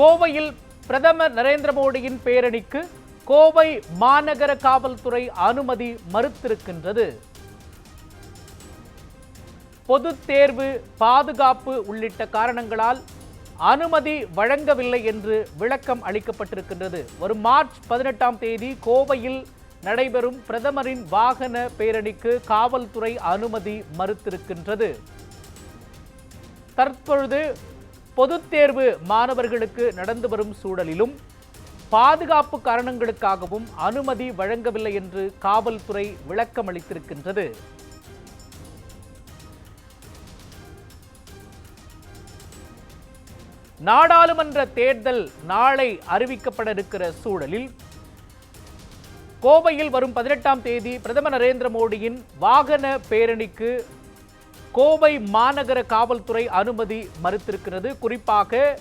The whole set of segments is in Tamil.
கோவையில் பிரதமர் நரேந்திர மோடியின் பேரணிக்கு கோவை மாநகர காவல்துறை அனுமதி மறுத்திருக்கின்றது. பொது தேர்வு பாதுகாப்பு உள்ளிட்ட காரணங்களால் அனுமதி வழங்கவில்லை என்று விளக்கம் அளிக்கப்பட்டிருக்கின்றது. வரும் மார்ச் பதினெட்டாம் தேதி கோவையில் நடைபெறும் பிரதமரின் வாகன பேரணிக்கு காவல்துறை அனுமதி மறுத்திருக்கின்றது. தற்பொழுது பொதுத் தேர்வு மாணவர்களுக்கு நடந்து வரும் சூழலிலும் பாதுகாப்பு காரணங்களுக்காகவும் அனுமதி வழங்கவில்லை என்று காவல்துறை விளக்கம் அளித்திருக்கின்றது நாடாளுமன்ற தேர்தல் நாளை அறிவிக்கப்பட இருக்கிற சூழலில் கோவையில் வரும் பதினெட்டாம் தேதி பிரதமர் நரேந்திர மோடியின் வாகன பேரணிக்கு கோவை மாநகர காவல்துறை அனுமதி மறுத்திருக்கிறது. குறிப்பாக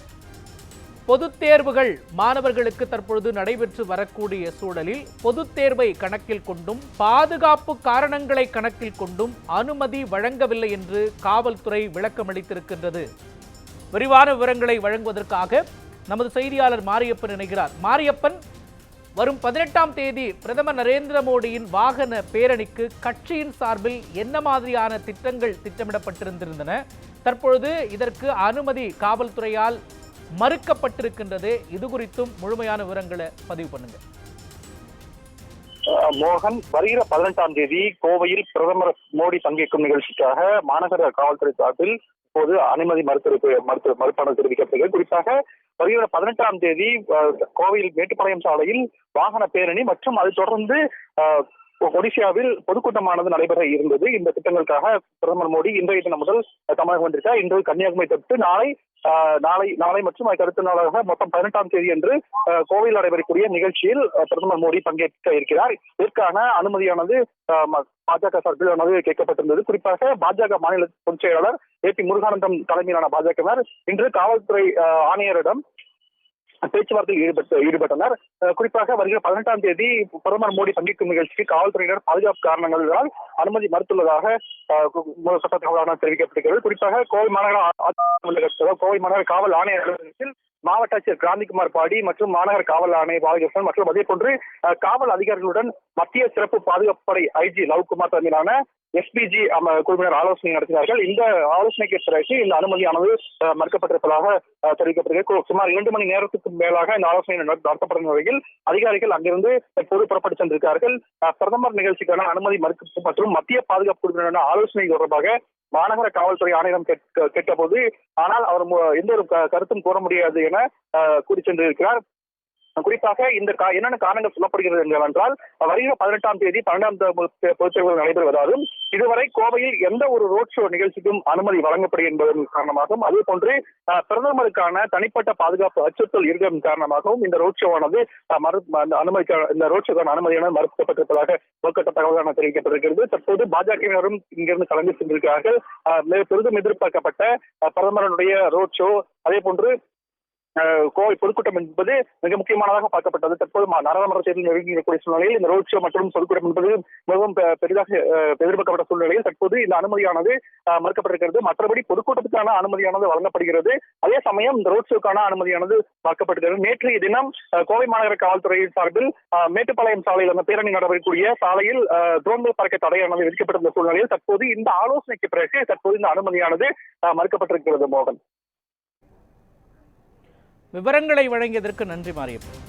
பொதுத் தேர்வுகள் மாணவர்களுக்கு தற்பொழுது நடைபெற்று வரக்கூடிய சூழலில் பொதுத் தேர்வை கணக்கில் கொண்டும் பாதுகாப்பு காரணங்களை கணக்கில் கொண்டும் அனுமதி வழங்கவில்லை என்று காவல்துறை விளக்கமளித்திருக்கின்றது. விரிவான விவரங்களை வழங்குவதற்காக நமது செய்தியாளர் மாரியப்பன் இணைகிறார். மாரியப்பன் வரும் பதினெட்டாம் தேதி பிரதமர் நரேந்திர மோடியின் வாகன பேரணிக்கு கட்சியின் சார்பில் என்ன மாதிரியான திட்டங்கள் திட்டமிடப்பட்டிருந்திருந்தன? தற்பொழுது இதற்கு அனுமதி காவல்துறையால் மறுக்கப்பட்டிருக்கின்றது. இது குறித்தும் முழுமையான விவரங்களை பதிவு பண்ணுங்கள் மோகன் வருகிற பதினெட்டாம் தேதி கோவையில் பிரதமர் மோடி பங்கேற்கும் நிகழ்ச்சிக்காக மாநகர காவல்துறை சார்பில் இப்போது அனுமதி மறுத்திருப்பு மறுத்து மறுப்பான தெரிவிக்கப்படுகிறது. குறிப்பாக வருகிற பதினெட்டாம் தேதி கோவையில் மேட்டுப்பாளையம் சாலையில் வாகன பேரணி மற்றும் அது தொடர்ந்து ஒடிசியாவில் பொதுக்கூட்டமானது நடைபெற இருந்தது. இந்த திட்டங்களுக்காக பிரதமர் மோடி இன்றைய தினம் முதல் தமிழகம் வந்திருக்கார் இன்று கன்னியாகுமரி தொட்டு நாளை நாளை நாளை மற்றும் அடுத்த நாளாக மொத்தம் பதினெட்டாம் தேதி என்று ஆஹ், கோவையில் நடைபெறக்கூடிய நிகழ்ச்சியில் பிரதமர் மோடி பங்கேற்க இருக்கிறார். இதற்கான அனுமதியானது ஆஹ், பாஜக சார்பிலானது கேட்கப்பட்டிருந்தது. குறிப்பாக பாஜக மாநில பொதுச் செயலாளர் ஏ பி முருகானந்தம் தலைமையிலான பாஜகவினர் இன்று காவல்துறை ஆணையரிடம் பேச்சுவார்த்தையில் ஈடுபட்டு ஈடுபட்டனர். குறிப்பாக வருகிற பதினெட்டாம் தேதி பிரதமர் மோடி பங்கேற்கும் நிகழ்ச்சிக்கு காவல்துறையினர் பாதுகாப்பு காரணங்களால் அனுமதி மறுத்துள்ளதாக சட்டத்தகவலான சட்ட தகவலான தெரிவிக்கப்பட்டிருக்கிறது குறிப்பாக கோவை மாநகர கோவை மாநகர காவல் ஆணையர் அலுவலகத்தில் மாவட்ட ஆட்சியர் கிராந்திகுமார் பாடி மற்றும் மாநகர காவல் ஆணையர் பாலகிருஷ்ணன் மற்றும் அதே போன்று காவல் அதிகாரிகளுடன் மத்திய சிறப்பு பாதுகாப்பு படை ஐஜி லவ்குமார் தலைமையிலான எஸ்பிஜி குழுவினர் ஆலோசனை நடத்தினார்கள். இந்த ஆலோசனைக்கு பிறகு இந்த அனுமதியானது மறுக்கப்பட்டிருப்பதாக அஹ், தெரிவிக்கப்படுகிறது சுமார் இரண்டு மணி நேரத்துக்கு மேலாக இந்த ஆலோசனை நடத்தப்படும் நிலையில் அதிகாரிகள் அங்கிருந்து பொது புறப்பட்டு சென்றிருக்கிறார்கள் பிரதமர் நிகழ்ச்சிக்கான அனுமதி மறுப்பு மற்றும் மத்திய பாதுகாப்பு குழுவினரான ஆலோசனை தொடர்பாக மாநகர காவல்துறை ஆணையரம் கேட்டபோது ஆனால் அவர் எந்த ஒரு க- கருத்தும் கூற முடியாது என கூறி சென்றிருக்கிறார். குறிப்பாக இந்த கா- என்னென்ன காரணங்கள் சொல்லப்படுகிறது என்றால் வருகிற பதினெட்டாம் தேதி பன்னெண்டாம் பொதுத் தேர்தல் நடைபெறுவதாலும் இதுவரை கோவையில் எந்த ஒரு ரோட் ஷோ நிகழ்ச்சிக்கும் அனுமதி வழங்கப்படும் என்பதன் காரணமாகவும் அதே போன்று பிரதமருக்கான தனிப்பட்ட பாதுகாப்பு அச்சுறுத்தல் இருக்கிறதன் காரணமாகவும் இந்த ரோட் ஷோவானது மறு அனுமதிக்க இந்த ரோட் ஷோக்கான அனுமதியான மறுக்கப்பட்டிருப்பதாக முதற்கட்ட தகவலான தெரிவிக்கப்பட்டிருக்கிறது. தற்போது பாஜகவினரும் இங்கிருந்து கலந்து சென்றிருக்கிறார்கள். அஹ், பெரிதும் எதிர்பார்க்கப்பட்ட பிரதமருடைய ரோட் ஷோ அதே போன்று கோவை பொதுக்கூட்டம் என்பது மிக முக்கியமானதாக பார்க்கப்பட்டது. தற்போது நாடாளுமன்ற தேர்தல் நெருங்கிக்கூடிய சூழ்நிலையில் இந்த ரோட் ஷோ மற்றும் பொதுக்கூட்டம் என்பது மிகவும் பெரிதாக அஹ், எதிர்பார்க்கப்பட்ட சூழ்நிலையில் தற்போது இந்த அனுமதியானது அஹ், மறுக்கப்பட்டிருக்கிறது மற்றபடி பொதுக்கூட்டத்துக்கான அனுமதியானது வழங்கப்படுகிறது. அதே சமயம் இந்த ரோட் ஷோக்கான அனுமதியானது மறுக்கப்படுகிறது நேற்றைய தினம் கோவை மாநகர காவல்துறையின் சார்பில் மேட்டுப்பாளையம் சாலையில் அந்த பேரணி நடவடிக்கூடிய சாலையில் அஹ், பறக்க தடையானது விதிக்கப்பட்டிருந்த சூழ்நிலையில் தற்போது இந்த ஆலோசனைக்கு பிறகு தற்போது இந்த அனுமதியானது அஹ், மறுக்கப்பட்டிருக்கிறது மோகன். விவரங்களை வழங்கியதற்கு நன்றி மாரியப்பன்.